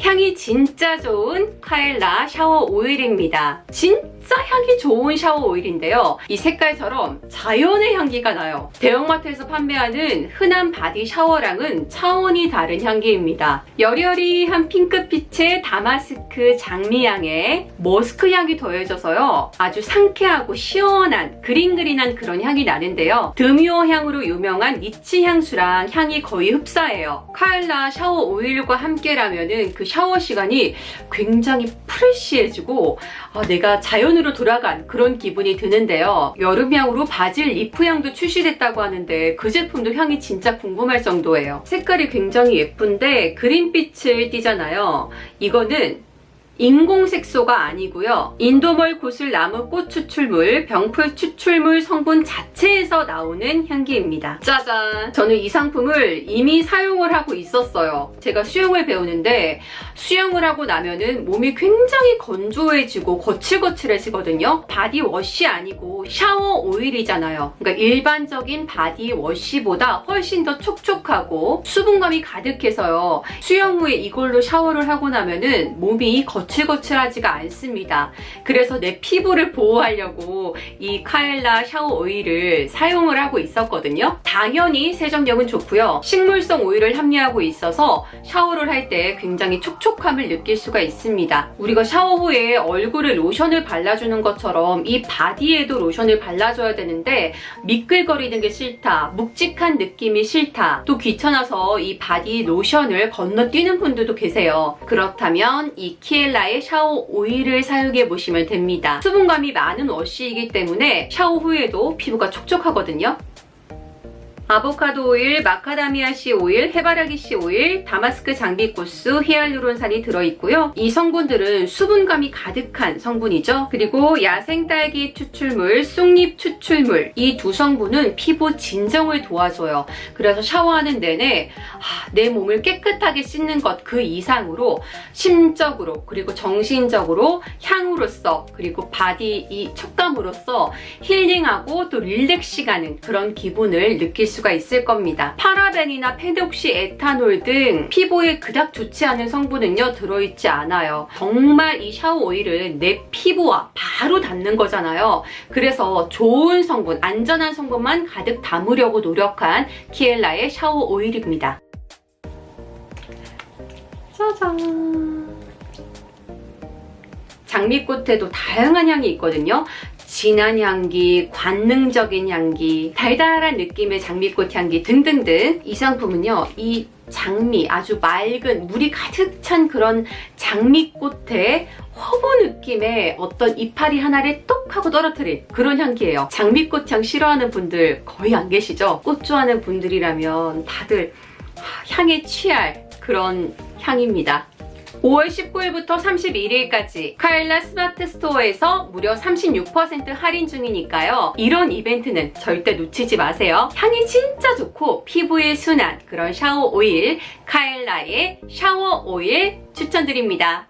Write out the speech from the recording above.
향이 진짜 좋은 카엘라 샤워 오일입니다. 진짜 향이 좋은 샤워 오일인데요. 이 색깔처럼 자연의 향기가 나요. 대형마트에서 판매하는 흔한 바디 샤워랑은 차원이 다른 향기입니다. 여리여리한 핑크빛의 다마스크 장미향에 머스크 향이 더해져서요. 아주 상쾌하고 시원한 그린그린한 그런 향이 나는데요. 드뮤어 향으로 유명한 니치 향수랑 향이 거의 흡사해요. 카엘라 샤워 오일과 함께라면은 그 샤워 시간이 굉장히 프레쉬해지고 아, 내가 자연 으로 돌아간 그런 기분이 드는데요. 여름향으로 바질 리프 향도 출시됐다고 하는데 그 제품도 향이 진짜 궁금할 정도예요. 색깔이 굉장히 예쁜데 그린빛을 띠잖아요. 이거는 인공색소가 아니고요. 인도멀 구슬 나무 꽃 추출물, 병풀 추출물 성분 자체에서 나오는 향기입니다. 짜잔! 저는 이 상품을 이미 사용을 하고 있었어요. 제가 수영을 배우는데 수영을 하고 나면은 몸이 굉장히 건조해지고 거칠거칠해지거든요. 바디워시 아니고 샤워 오일이잖아요. 그러니까 일반적인 바디워시보다 훨씬 더 촉촉하고 수분감이 가득해서요. 수영 후에 이걸로 샤워를 하고 나면은 몸이 거칠 거칠하지가 않습니다. 그래서 내 피부를 보호하려고 이 카엘라 샤워 오일을 사용을 하고 있었거든요. 당연히 세정력은 좋고요. 식물성 오일을 함유하고 있어서 샤워를 할 때 굉장히 촉촉함을 느낄 수가 있습니다. 우리가 샤워 후에 얼굴에 로션을 발라주는 것처럼 이 바디에도 로션을 발라줘야 되는데 미끌거리는 게 싫다, 묵직한 느낌이 싫다, 또 귀찮아서 이 바디 로션을 건너뛰는 분들도 계세요. 그렇다면 이 키엘 라의 샤워 오일을 사용해 보시면 됩니다. 수분감이 많은 워시이기 때문에 샤워 후에도 피부가 촉촉하거든요. 아보카도 오일, 마카다미아 씨 오일, 해바라기 씨 오일, 다마스크 장비꽃수, 히알루론산이 들어있고요. 이 성분들은 수분감이 가득한 성분이죠. 그리고 야생 딸기 추출물, 쑥잎 추출물 이 두 성분은 피부 진정을 도와줘요. 그래서 샤워하는 내내 아, 내 몸을 깨끗하게 씻는 것 그 이상으로 심적으로 그리고 정신적으로 향으로서 그리고 바디 이 촉감으로서 힐링하고 또 릴렉시 가는 그런 기분을 느낄 수가 있을 겁니다. 파라벤이나 페독시 에탄올 등 피부에 그닥 좋지 않은 성분은요 들어있지 않아요. 정말 이 샤워 오일은 내 피부와 바로 닿는 거잖아요. 그래서 좋은 성분, 안전한 성분만 가득 담으려고 노력한 키엘라의 샤워 오일입니다. 짜잔. 장미꽃에도 다양한 향이 있거든요. 진한 향기, 관능적인 향기, 달달한 느낌의 장미꽃 향기 등등등. 이 상품은요, 이 장미, 아주 맑은 물이 가득 찬 그런 장미꽃의 허브 느낌의 어떤 이파리 하나를 똑 하고 떨어뜨린 그런 향기예요. 장미꽃 향 싫어하는 분들 거의 안 계시죠? 꽃 좋아하는 분들이라면 다들 향에 취할 그런 향입니다. 5월 19일부터 31일까지 카일라 스마트 스토어에서 무려 36% 할인 중이니까요. 이런 이벤트는 절대 놓치지 마세요. 향이 진짜 좋고 피부에 순한 그런 샤워 오일 카일라의 샤워 오일 추천드립니다.